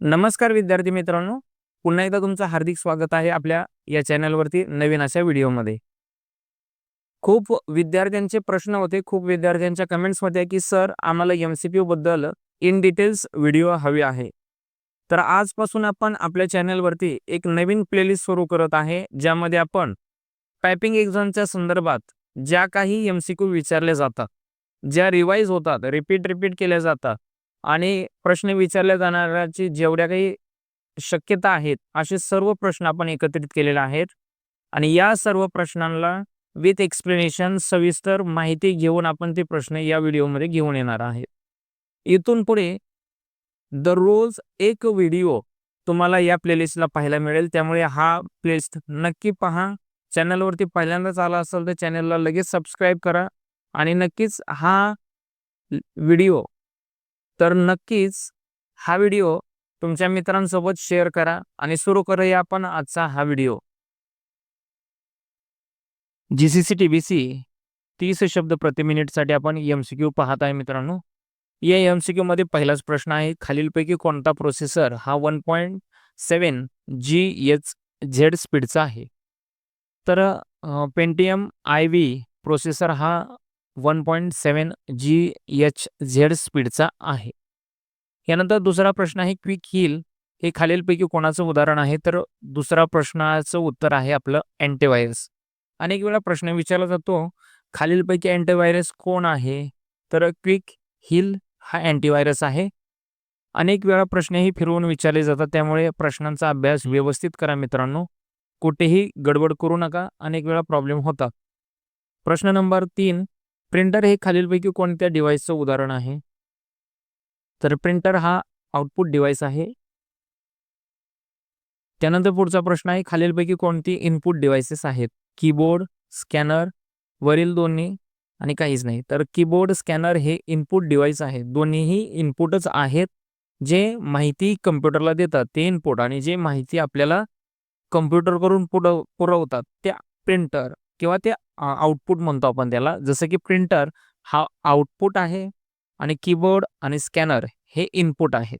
नमस्कार विद्यार्थी मित्रांनो. पुन्हा एकदा तुमचं हार्दिक स्वागत आहे आपल्या या चॅनलवरती नवीन अशा व्हिडिओमध्ये. खूप विद्यार्थ्यांचे प्रश्न होते. खूप विद्यार्थ्यांच्या कमेंट्स होत्या की सर आम्हाला एम सी पी बद्दल इन डिटेल्स व्हिडिओ हवी आहे. तर आजपासून आपण आपल्या चॅनलवरती एक नवीन प्लेलिस्ट सुरू करत आहे ज्यामध्ये आपण टायपिंग एक्झामच्या संदर्भात ज्या काही एम सी क्यू विचारले जातात ज्या रिवाईज होतात रिपीट रिपीट केल्या जातात आणि प्रश्न विचारल्या जाणाऱ्याची जेवढ्या काही शक्यता आहेत असे सर्व प्रश्न आपण एकत्रित केलेले आहेत. आणि या सर्व प्रश्नांना विथ एक्सप्लेनेशन सविस्तर माहिती घेऊन आपण ते प्रश्न या व्हिडिओमध्ये घेऊन येणार आहेत इथून पुढे दररोज एक व्हिडिओ तुम्हाला या प्लेलिस्टला पाहायला मिळेल. त्यामुळे हा प्लेलिस्ट नक्की पहा. चॅनलवरती पहिल्यांदाच आला असेल तर चॅनलला लगेच सबस्क्राईब करा. आणि नक्कीच हा व्हिडिओ तर नक्कीच हा व्हिडिओ तुमच्या मित्रांसोबत शेअर करा आणि सुरू करूया आपण आजचा हा video. G C C T B C तीस शब्द प्रति मिनिटसाठी आपण एम सी क्यू पाहत आहे मित्रांनो. या एम सी क्यूमध्ये पहिलाच प्रश्न आहे खालीलपैकी कोणता प्रोसेसर हा one point seven G H Z स्पीडचा आहे? तर पेंटीएम आय व्ही प्रोसेसर हा one point seven G H Z स्पीडचा आहे. यानंतर दुसरा प्रश्न आहे क्विक हिल हे खालीलपैकी कोणाचं उदाहरण आहे? तर दुसरा प्रश्नाचं उत्तर आहे आपलं अँटीव्हायरस. अनेक वेळा प्रश्न विचारला जातो खालीलपैकी अँटीव्हायरस कोण आहे? तर क्विक हिल हा अँटीव्हायरस आहे. अनेक वेळा प्रश्नही फिरवून विचारले जातात त्यामुळे प्रश्नांचा अभ्यास व्यवस्थित करा मित्रांनो. कुठेही गडबड करू नका अनेक वेळा प्रॉब्लेम होतात. प्रश्न नंबर तीन प्रिंटर हे खालीलपैकी कोणत्या डिव्हाइसचं उदाहरण आहे? तर प्रिंटर हा आउटपुट डिव्हाइस आहे. त्यानंतर पुढचा प्रश्न आहे खालीलपैकी कोणती इनपुट डिव्हाइसेस आहेत? कीबोर्ड स्कॅनर वरील दोन्ही आणि काहीच नाही. तर कीबोर्ड स्कॅनर हे इनपुट डिव्हाइस आहे. दोन्हीही इनपुटच आहेत. जे माहिती कम्प्युटरला देतात ते इनपुट. आणि जे माहिती आपल्याला कम्प्युटर करून पुरव पुरवतात त्या प्रिंटर किंवा त्या आउटपुट म्हणतो आपण त्याला. जसं की प्रिंटर हा आउटपुट आहे आणि कीबोर्ड आणि स्कॅनर हे इनपुट आहेत.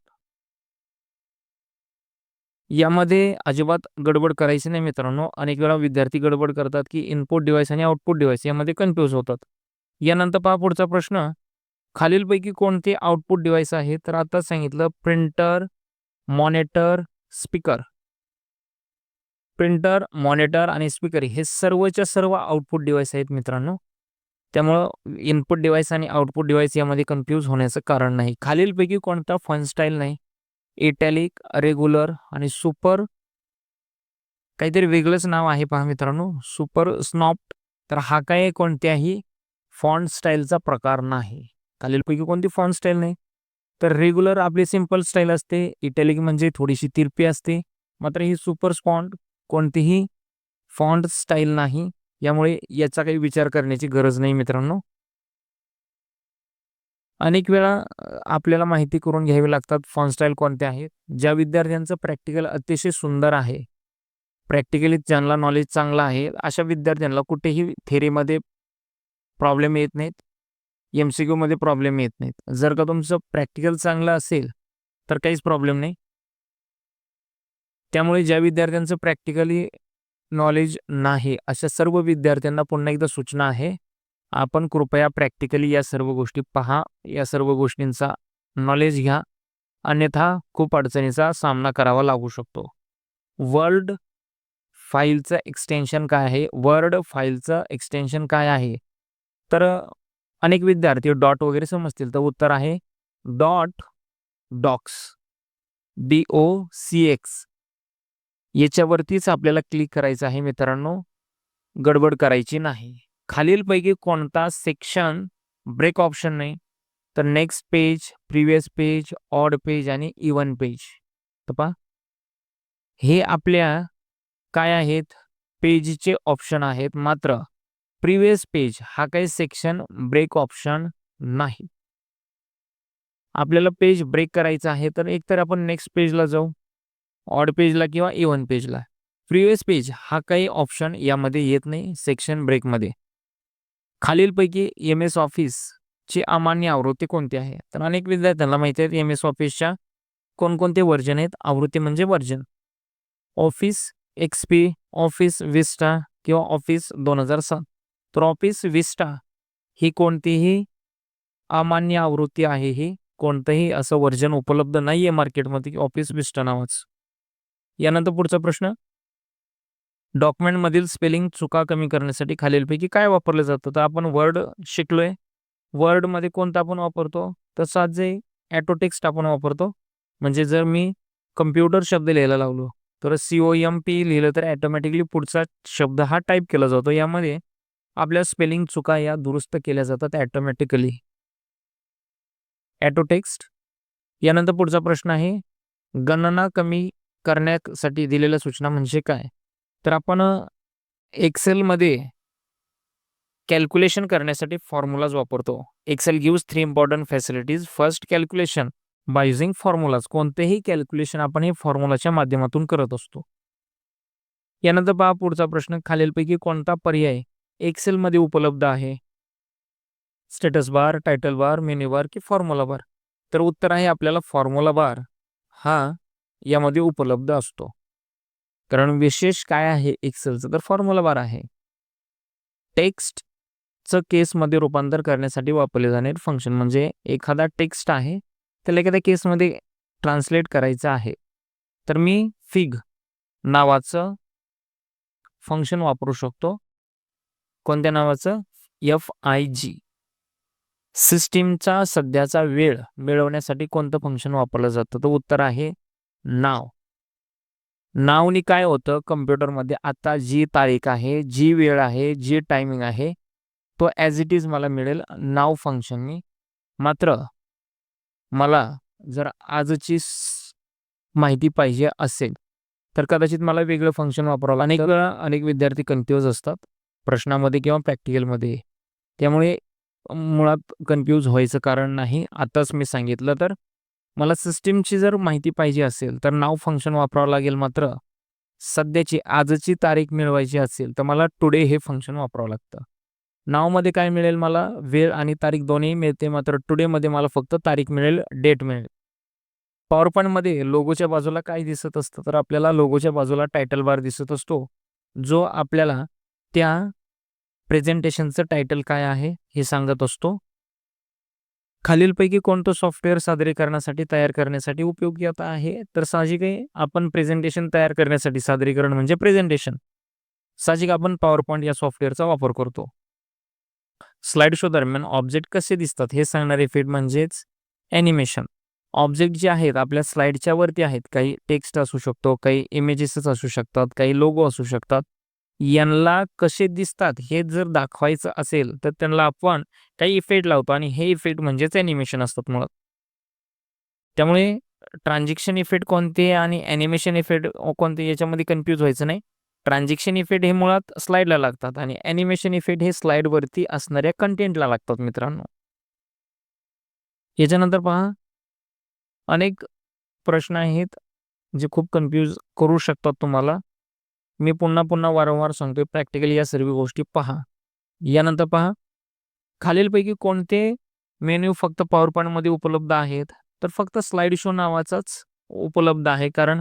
यामध्ये अजिबात गडबड करायची नाही मित्रांनो. अनेक वेळा विद्यार्थी गडबड करतात की इनपुट डिव्हाइस आणि आउटपुट डिव्हाइस यामध्ये कन्फ्यूज होतात. यानंतर पहा पुढचा प्रश्न. खालीलपैकी कोणते आउटपुट डिव्हाइस आहे तर आता सांगितलं printer monitor speaker printer monitor आणि स्पीकर हे सर्वच्या सर्व आउटपुट डिव्हाइस आहेत मित्रांनो. त्यामुळं इनपुट डिव्हाइस आणि आउटपुट डिव्हाइस यामध्ये कन्फ्यूज होण्याचं कारण नाही. खालीलपैकी कोणता फन स्टाईल नाही. इटॅलिक रेग्युलर आणि सुपर काहीतरी वेगळंच नाव आहे पहा मित्रांनो. सुपर स्नॉप्ट तर हा काय कोणत्याही फॉन्ट स्टाईलचा प्रकार नाही. खालीलपैकी कोणती फॉन्ट स्टाईल नाही. तर रेग्युलर आपली सिंपल स्टाईल असते. इटॅलिक म्हणजे थोडीशी तिरपी असते. मात्र ही सुपर स्पॉन्ट कोणतीही फॉन्ट स्टाईल नाही. यामुळे याचा काही विचार करण्याची गरज नाही मित्रांनो. अनेक वेळा आपल्याला माहिती करून घ्यावी लागतात फॉन स्टाईल कोणत्या आहेत ज्या विद्यार्थ्यांचं प्रॅक्टिकल अतिशय सुंदर आहे. प्रॅक्टिकली ज्यांना नॉलेज चांगलं आहे अशा विद्यार्थ्यांना कुठेही थेरीमध्ये प्रॉब्लेम येत नाहीत. एम सी क्यूमध्ये प्रॉब्लेम येत नाहीत. जर का तुमचं प्रॅक्टिकल चांगलं असेल तर काहीच प्रॉब्लेम नाही. त्यामुळे ज्या विद्यार्थ्यांचं प्रॅक्टिकली नॉलेज नाही अशा सर्व विद्यार्थ्यांना पुन्हा एकदा सूचना आहे आपण कृपया प्रॅक्टिकली या सर्व गोष्टी पहा या सर्व गोष्टींचा नॉलेज घ्या अन्यथा खूप अडचणीचा सामना करावा लागू शकतो वर्ल्ड फाईलचं एक्सटेन्शन काय आहे वर्ड फाईलचं एक्सटेन्शन काय आहे तर अनेक विद्यार्थी डॉट वगैरे समजतील तर उत्तर आहे dot docs D O C X याच्यावरतीच आपल्याला क्लिक करायचं आहे मित्रांनो. गडबड करायची नाही. खालीलपैकी कोणता सेक्शन ब्रेक ऑप्शन नाही. तर next page previous page odd page आणि इवन पेज तर पहा. हे आपल्या काय आहेत? पेजचे ऑप्शन आहेत. मात्र प्रिव्हियस पेज हा काही सेक्शन ब्रेक ऑप्शन नाही. आपल्याला पेज ब्रेक करायचा आहे. तर एकतर आपण नेक्स्ट पेजला जाऊ. ऑड पेजला किंवा इवन पेजला प्रिव्हियस पेज हा काही ऑप्शन यामध्ये येत नाही सेक्शन ब्रेकमध्ये खालीलपैकी एम एस ऑफिसची अमान्य आवृत्ती कोणती आहे? तर अनेक विद्यार्थ्यांना माहिती आहेत एम एस ऑफिसच्या कोणकोणते वर्जन आहेत? आवृत्ती म्हणजे version office X P office Vista किंवा ऑफिस दोन हजार सात. तर ऑफिस विस्टा ही कोणतीही अमान्य आवृत्ती आहे ही कोणतंही असं वर्जन उपलब्ध नाही आहे मार्केटमध्ये की ऑफिस विस्टा नावाचं. यानंतर पुढचा प्रश्न. डॉक्युमेंटमधील स्पेलिंग चुका कमी करण्यासाठी खालीलपैकी काय वापरलं जातं? तर आपण वर्ड शिकलोय. वर्डमध्ये कोणता आपण वापरतो? तसाच जे ॲटोटेक्स्ट आपण वापरतो. म्हणजे जर मी कम्प्युटर शब्द लिहायला लावलो तर सी ओ एम पी लिहिलं तर ॲटोमॅटिकली पुढचा शब्द हा टाईप केला जातो. यामध्ये आपल्या स्पेलिंग चुका या दुरुस्त केल्या जातात ॲटोमॅटिकली. ॲटोटेक्स्ट. यानंतर पुढचा प्रश्न आहे. गणना कमी करण्यासाठी दिलेल्या सूचना म्हणजे काय? तर आपण एक्सेलमध्ये कॅल्क्युलेशन करण्यासाठी फॉर्म्युलाज वापरतो. Excel gives three important facilities first calculation by using formulas कोणतेही कॅल्क्युलेशन आपण हे फॉर्म्युलाच्या माध्यमातून करत असतो. यानंतर पहा पुढचा प्रश्न. खालीलपैकी कोणता पर्याय एक्सेलमध्ये उपलब्ध आहे? Status bar title bar menu bar की फॉर्म्युला बार तर उत्तर आहे आपल्याला फॉर्म्युला बार हा यामध्ये उपलब्ध असतो. कारण विशेष काय आहे एक्सेलचं तर फॉर्म्युला बार आहे. टेक्स्टचं केसमध्ये रूपांतर करण्यासाठी वापरले जाणारे फंक्शन म्हणजे एखादा टेक्स्ट आहे त्याला एखाद्या केसमध्ये ट्रान्सलेट करायचं आहे. तर मी फिग नावाचं फंक्शन वापरू शकतो. कोणत्या नावाचं? एफ आय जी सिस्टीमचा सध्याचा वेळ मिळवण्यासाठी कोणतं फंक्शन वापरलं जातं? तर उत्तर आहे नाव. नावनी काय होतं? कम्प्युटरमध्ये आता जी तारीख आहे जी वेळ आहे जी टायमिंग आहे तो ॲज इट इज मला मिळेल नाव फंक्शननी मात्र मला जर आजची माहिती पाहिजे असेल तर कदाचित मला वेगळं फंक्शन वापरावं अनेक वेळा अनेक विद्यार्थी कन्फ्यूज असतात प्रश्नामध्ये किंवा प्रॅक्टिकलमध्ये त्यामुळे मुळात कन्फ्यूज व्हायचं कारण नाही. आताच मी सांगितलं तर मला सिस्टीमची जर माहिती पाहिजे असेल तर नाव फंक्शन वापरावं लागेल मात्र सध्याची आजची तारीख मिळवायची असेल तर मला टुडे हे फंक्शन वापरावं लागतं. नावमध्ये काय मिळेल मला? वेळ आणि तारीख दोन्ही मिळते मात्र टुडेमध्ये मला फक्त तारीख मिळेल डेट मिळेल. पॉवर पॉईंटमध्ये लोगोच्या बाजूला काय दिसत असतं तर आपल्याला लोगोच्या बाजूला टायटल बार दिसत असतो जो आपल्याला त्या प्रेझेंटेशनचं टायटल काय आहे हे सांगत असतो. खालीलपैकी कोणतं सॉफ्टवेअर सादरीकरणासाठी तयार करण्यासाठी उपयोगी आता आहे? तर साहजिक आहे आपण प्रेझेंटेशन तयार करण्यासाठी सादरीकरण म्हणजे प्रेझेंटेशन. साहजिक आपण पॉवर पॉईंट या सॉफ्टवेअरचा वापर करतो. स्लाइड शो दरम्यान ऑब्जेक्ट कसे दिसतात हे सांगणारे फीड म्हणजेच ॲनिमेशन ऑब्जेक्ट जे आहेत आपल्या स्लाइडच्या वरती आहेत. काही टेक्स्ट असू शकतो काही इमेजेसच असू शकतात काही लोगो असू शकतात. यांना कसे दिसतात हे जर दाखवायचं असेल तर त्यांना आपण काही इफेक्ट लावतो आणि हे इफेक्ट म्हणजेच ॲनिमेशन असतात मुळात. त्यामुळे ट्रान्झॅक्शन इफेक्ट कोणते आणि ॲनिमेशन इफेक्ट कोणते याच्यामध्ये कन्फ्यूज व्हायचं नाही. ट्रान्झॅक्शन इफेक्ट हे मुळात स्लाईडला लागतात आणि ॲनिमेशन इफेक्ट हे स्लाईडवरती असणाऱ्या कंटेंटला लागतात मित्रांनो. याच्यानंतर पहा अनेक प्रश्न आहेत जे खूप कन्फ्यूज करू शकतात तुम्हाला. मी पुन्हा पुन्हा वारंवार सांगतोय प्रॅक्टिकली या सर्व गोष्टी पहा. यानंतर पहा. खालीलपैकी कोणते मेन्यू फक्त पॉवर पॉईंटमध्ये उपलब्ध आहेत? तर फक्त स्लाइड शो नावाचाच उपलब्ध आहे कारण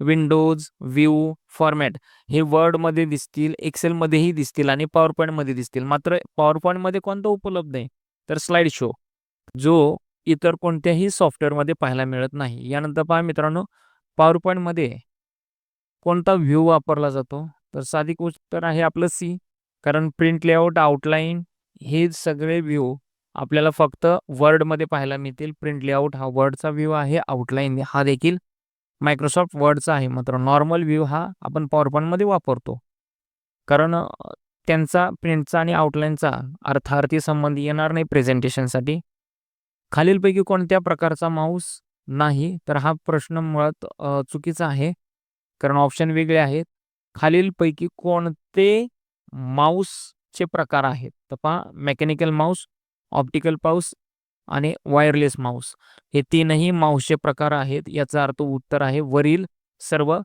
विंडोज व्ह्यू फॉर्मॅट हे वर्डमध्ये दिसतील एक्सेलमध्येही दिसतील आणि पॉवर पॉईंटमध्ये दिसतील. मात्र पॉवर पॉईंटमध्ये कोणतं उपलब्ध आहे? तर स्लाइड शो जो इतर कोणत्याही सॉफ्टवेअरमध्ये पाहायला मिळत नाही. यानंतर पहा मित्रांनो पॉवर पॉईंटमध्ये कोणता व्ह्यू वापरला जातो? तर साधी उत्तर आहे आपलं सी. कारण प्रिंट लेआउट आउटलाईन हे सगळे व्ह्यू आपल्याला फक्त वर्डमध्ये पाहायला मिळतील. प्रिंट लेआउट हा वर्डचा व्ह्यू आहे आउटलाईन हा देखील मायक्रोसॉफ्ट वर्डचा आहे. मात्र नॉर्मल व्ह्यू हा आपण पॉवरपॉईंटमध्ये वापरतो. कारण त्यांचा प्रिंटचा आणि आउटलाईनचा अर्थार्थी संबंध येणार नाही प्रेझेंटेशनसाठी खालीलपैकी कोणत्या प्रकारचा माऊस नाही? तर हा प्रश्न मुळात चुकीचा आहे. कारण ऑप्शन वेगळे आहेत. खालीलपैकी कोणते माऊसचे प्रकार आहेत? तर पहा मेकॅनिकल माऊस ऑप्टिकल पाऊस आणि वायरलेस माऊस हे तीनही माऊसचे प्रकार आहेत. याचा अर्थ उत्तर आहे वरील सर्व.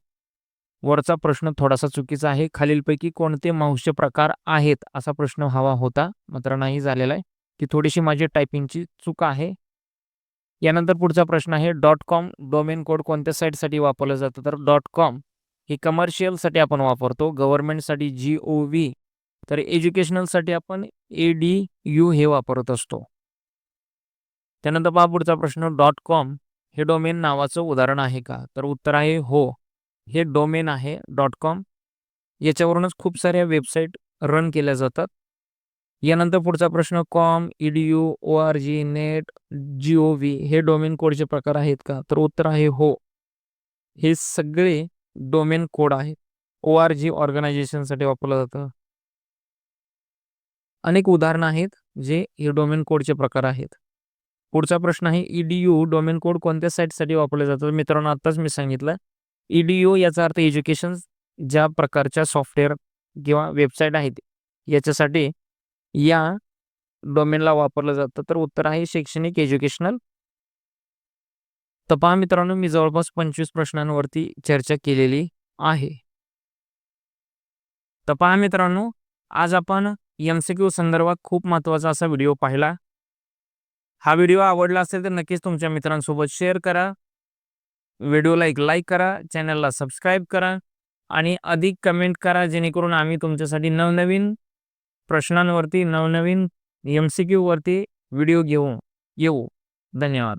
वरचा प्रश्न थोडासा चुकीचा आहे. खालीलपैकी कोणते माऊसचे प्रकार आहेत? असा प्रश्न हवा होता. मात्र नाही झालेला आहे. ती थोडीशी माझी टायपिंगची चूक आहे. यानंतर पुढचा प्रश्न आहे डॉट कॉम डोमेन कोड कोणत्या साईटसाठी वापरलं जातं? तर डॉट कॉम हे कमर्शियलसाठी आपण वापरतो गव्हर्नमेंटसाठी जी ओ व्ही तर एज्युकेशनलसाठी आपण ए डी यू हे वापरत असतो. त्यानंतर पहा पुढचा प्रश्न डॉट कॉम हे डोमेन नावाचं उदाहरण आहे का? तर उत्तर आहे हो हे डोमेन आहे डॉट कॉम. याच्यावरूनच खूप साऱ्या वेबसाईट रन केल्या जातात. यानंतर पुढचा प्रश्न com EDU O R G net G O V हे डोमेन कोडचे प्रकार आहेत का? तर उत्तर आहे हो. हे सगळे डोमेन कोड आहेत. ओ आर जी ऑर्गनायझेशनसाठी वापरलं जातं. अनेक उदाहरणं आहेत जे हे डोमेन कोडचे प्रकार आहेत. पुढचा प्रश्न आहे ईडीयू डोमेन कोड कोणत्या साईटसाठी वापरले जातात मित्रांनो आत्ताच मी सांगितलं ईडीयू याचा अर्थ एज्युकेशन ज्या प्रकारच्या सॉफ्टवेअर किंवा वेबसाईट आहेत याच्यासाठी या डोमेनला वापरलं जातं. तर उत्तर आहे शैक्षणिक एज्युकेशनल. तर पहा मित्रांनो मी जवळपास पंचवीस प्रश्नांवरती चर्चा केलेली आहे. तर पहा मित्रांनो आज आपण एम सी क्यू संदर्भात खूप महत्त्वाचा असा व्हिडिओ पाहिला. हा व्हिडिओ आवडला असेल तर नक्कीच तुमच्या मित्रांसोबत शेअर करा. व्हिडिओला एक लाईक करा चॅनलला सबस्क्राईब करा आणि अधिक कमेंट करा जेणेकरून आम्ही तुमच्यासाठी नवनवीन प्रश्नांवरती नवनवीन एम सी क्यूवरती व्हिडिओ घेऊ येऊ. धन्यवाद.